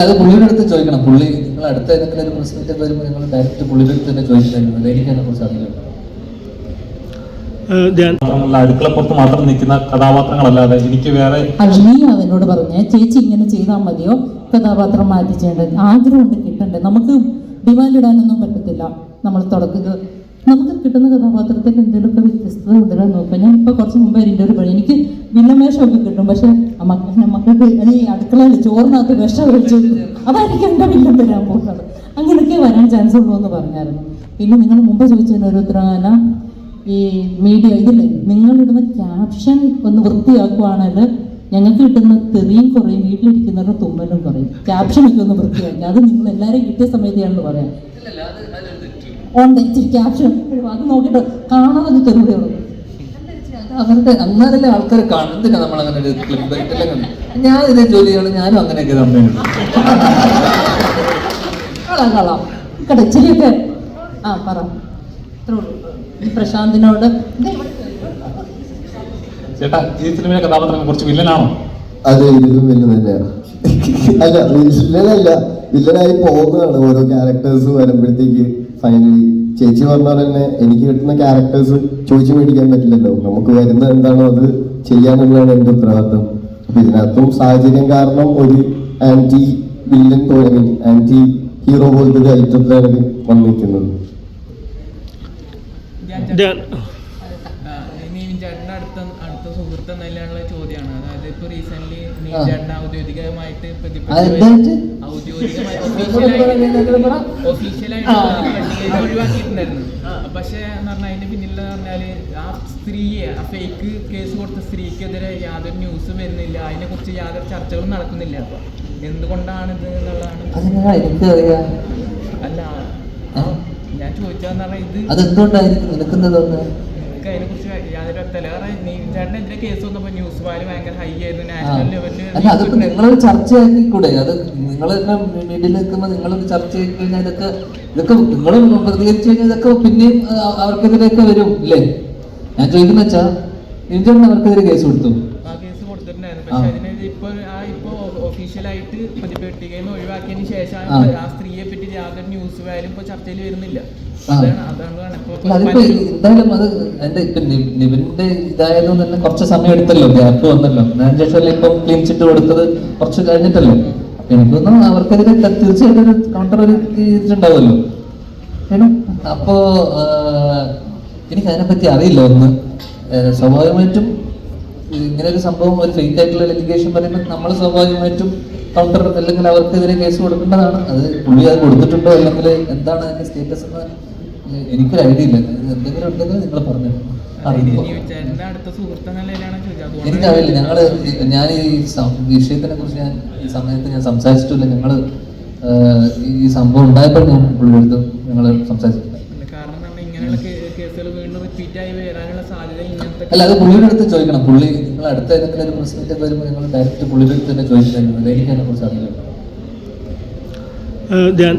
അത് പുള്ളിയുടെ അടുത്ത് ചോദിക്കണം. പുള്ളി നിങ്ങൾ അടുത്ത ഏതെങ്കിലും ഒരു പ്രശ്നത്തെ വരുമ്പോൾ നിങ്ങൾ ഡയറക്റ്റ് പുള്ളിയുടെ അടുത്ത് തന്നെ ചോദിക്കുന്നത് എനിക്ക് അതിനെ കുറിച്ച് അറിയില്ല അടുക്കളപ്പുറത്ത് മാത്രം നിൽക്കുന്ന കഥാപാത്രങ്ങളല്ലാതെ എനിക്ക് വേറെ നീ അവനോട് പറഞ്ഞേ ചേച്ചി ഇങ്ങനെ ചെയ്താൽ മതിയോ? കഥാപാത്രം മാറ്റി ചെയ്യേണ്ടത് ആഗ്രഹമുണ്ട് കിട്ടണ്ടേ? നമുക്ക് ഡിമാൻഡ് ഇടാനൊന്നും പറ്റത്തില്ല. നമ്മൾ തുടക്കുക നമുക്ക് കിട്ടുന്ന കഥാപാത്രത്തിൽ എന്തെങ്കിലുമൊക്കെ വ്യത്യസ്തത കൊണ്ടുവരാൻ നോക്കാം. ഞാൻ ഇപ്പോൾ കുറച്ച് മുമ്പ് അതിന്റെ ഒരു പണി എനിക്ക് വില്ലമേഷമൊക്കെ കിട്ടും. പക്ഷെ മക്ക മക്കൾക്ക് ഈ അടുക്കളയിൽ ചോറിനകത്ത് വിഷം ഒഴിച്ചു അതായിരിക്കും എന്റെ വില്ലം വരാൻ പോകുന്നത്. അങ്ങനെയൊക്കെ വരാൻ ചാൻസ് ഉള്ളൂ എന്ന് പറഞ്ഞായിരുന്നു. പിന്നെ നിങ്ങൾ മുമ്പ് ചോദിച്ചതിന് ഒരു ഉത്തരവാന ഈ മീഡിയ ഇതില്ലേ നിങ്ങളിടുന്ന ക്യാപ്ഷൻ ഒന്ന് വൃത്തിയാക്കുവാണെങ്കിൽ ഞങ്ങൾക്ക് കിട്ടുന്ന തെറിയും കുറയും വീട്ടിലിരിക്കുന്നവരുടെ തുമ്മലും കുറയും. ക്യാപ്ഷനൊക്കെ ഒന്ന് വൃത്തിയാക്കി. അത് നിങ്ങൾ എല്ലാവരെയും കിട്ടിയ സമയത്ത് ഞാനെന്ന് പറയാം. ഉണ്ട് ഇച്ചിരി ക്യാപ്ഷൻ അത് നോക്കിയിട്ട് കാണാതെ തെറിവിടെ ഉള്ളൂ അവരുടെ അന്നേരല്ലേ ആൾക്കാർ കാണും എന്തിനാ നമ്മൾ അങ്ങനെ ഒരു ക്ലിപ്പ് എല്ലാം കണ്ടു ഞാൻ ഇതേ ജോലി ചെയ്യണം ഞാനും അങ്ങനെയൊക്കെ കമ്പനി കളാം കളാം ഇച്ചിരിയൊക്കെ ആ പറ. ഇത്രേ ഉള്ളൂ. ഈ പ്രശാന്തിനോട്. ചേട്ടാ ഈ സിനിമയിലെ കഥാപാത്രം കുറച്ച് വില്ലനാണോ? അതെ ഇതിലും വില്ലൻ തന്നെയാണ് അല്ല വില്ലനല്ല. വില്ലനായി പോകുന്നതാണ് ഓരോ ക്യാരക്ടേഴ്സ് വരുമ്പോഴത്തേക്ക്. ഫൈനലി ചേച്ചി പറഞ്ഞ പോലെ തന്നെ എനിക്ക് കിട്ടുന്ന ക്യാരക്ടേഴ്സ് ചോദിച്ചു മേടിക്കാൻ പറ്റില്ലല്ലോ. നമുക്ക് വരുന്ന എന്താണോ അത് ചെയ്യാന്നുള്ളതാണ് എന്റെ ഉത്തരവാദിത്വം അപ്പൊ ഇതിനകത്തും സാഹചര്യം കാരണം ഒരു ആന്റി വില്ലൻ പോലെ ആന്റി ഹീറോ പോലത്തെ ഒരു ഐറ്റത്തിലാണ് വന്നിരിക്കുന്നത്. ചേട്ടന്റെ അടുത്ത അടുത്ത സുഹൃത്ത് എന്നതിലുള്ള ചോദ്യമാണ്. അതായത് ഇപ്പൊ റീസെന്റ്. നീവിൻ ചേട്ടൻ ഔദ്യോഗികമായിട്ട്? ഔദ്യോഗികമായി. ഒഫീഷ്യലായിട്ട് ഒഴിവാക്കിയിട്ടുണ്ടായിരുന്നു. പക്ഷെ എന്ന് പറഞ്ഞാൽ അതിന്റെ പിന്നിൽ പറഞ്ഞാൽ ആ സ്ത്രീയെ ആ ഫേക്ക് കേസ് കൊടുത്ത സ്ത്രീക്കെതിരെ യാതൊരു ന്യൂസും വരുന്നില്ല. അതിനെ കുറിച്ച് യാതൊരു ചർച്ചകളും നടക്കുന്നില്ല. എന്തുകൊണ്ടാണ് ഇത് എന്നുള്ളതാണ്. അല്ല ഞാൻ ചോദിച്ചാന്ന് പറഞ്ഞാൽ ഇത് അതെന്തുകൊണ്ടായിരിക്കും കാരണം ചേട്ടനെതിരെ കേസ് ന്യൂസ് ഭയങ്കര ഹൈ ആയിരുന്നു. നാഷണൽ അല്ല അതൊക്കെ നിങ്ങളൊരു ചർച്ചയാക്കി കൂടെ അത് നിങ്ങൾ തന്നെ മീഡിയയിൽ നിൽക്കുമ്പോൾ നിങ്ങളൊരു ചർച്ച ചെയ്ത് കഴിഞ്ഞാൽ ഇതൊക്കെ ഇതൊക്കെ നിങ്ങൾ പ്രതികരിച്ചു കഴിഞ്ഞാൽ ഇതൊക്കെ പിന്നെയും അവർക്കെതിരെയൊക്കെ വരും ഇല്ലേ? ഞാൻ ചോദിക്കുന്ന വെച്ചാ ഇന്ത്യൻ അവർക്കെതിരെ കേസ് കൊടുത്തു. കൊടുത്തിട്ടുണ്ടായിരുന്നു പക്ഷെ അതിനെ ഇപ്പൊ ആ ഇപ്പൊ ഒഫീഷ്യലായിട്ട് പ്രതിപട്ടികയിൽ നിന്ന് ഒഴിവാക്കിയതിന് ശേഷം ആ. സ്ത്രീയെ പറ്റി യാതൊരു ന്യൂസ് വാല്യൂ ഇപ്പൊ ചർച്ചയിൽ വരുന്നില്ല. എന്തായാലും അത് എന്റെ നിവിന്റെ ഇതായാലും തന്നെ കുറച്ച് സമയം എടുത്തല്ലോ ഗ്യാപ്പ് വന്നല്ലോ. ഞാൻ ശേഷം ഇപ്പം ക്ലീൻ ചിറ്റ് കൊടുത്തത് കുറച്ച് കഴിഞ്ഞിട്ടല്ലേ. അപ്പൊ എനിക്ക് തോന്നുന്നു അവർക്കെതിരെ തീർച്ചയായിട്ടും ഒരു കൗണ്ടർ അപ്പോ എനിക്ക് അതിനെപ്പറ്റി അറിയില്ല ഒന്ന്. സ്വാഭാവികമായിട്ടും ഇങ്ങനെ ഒരു സംഭവം ഒരു ഫേക്ക് ആയിട്ടുള്ള എലിഗേഷൻ പറയുമ്പോൾ നമ്മൾ സ്വാഭാവികമായിട്ടും കൗണ്ടർ അല്ലെങ്കിൽ അവർക്കെതിരെ കേസ് കൊടുക്കേണ്ടതാണ്. അത് പുള്ളി അത് കൊടുത്തിട്ടുണ്ടോ അല്ലെങ്കിൽ എന്താണ് അതിന്റെ സ്റ്റേറ്റസ് എന്ന് എനിക്കൊരു ഐഡിയ ഇല്ല. എന്തെങ്കിലും ഉണ്ടെങ്കിൽ നിങ്ങൾ പറഞ്ഞു. എനിക്കറിയില്ല. ഞങ്ങൾ ഞാൻ ഈ വിഷയത്തിനെ കുറിച്ച് ഞാൻ ഈ സമയത്ത് ഞാൻ സംസാരിച്ചിട്ടില്ല. ഞങ്ങൾ ഈ സംഭവം ഉണ്ടായപ്പോൾ ഞാൻ പുള്ളിയെടുത്ത് ഞങ്ങൾ പറഞ്ഞാൽ ഇങ്ങനെയുള്ള കേസുകൾ വീണ്ടും റിപ്പീറ്റ് ആയി വരാനുള്ള സാധ്യത ഇങ്ങനത്തെ അല്ല അത് പുള്ളിയുടെ അടുത്ത് ചോദിക്കണം. പുള്ളി നിങ്ങൾ അടുത്ത ഏതെങ്കിലും ഒരു പ്രശ്നത്തിൽ വരുമ്പോൾ നിങ്ങൾ ഡയറക്റ്റ് പുള്ളിയുടെ അടുത്ത് തന്നെ ചോദിക്കുന്നത് എനിക്ക് അതിനെ കുറിച്ച് അറിയില്ല ധ്യാൻ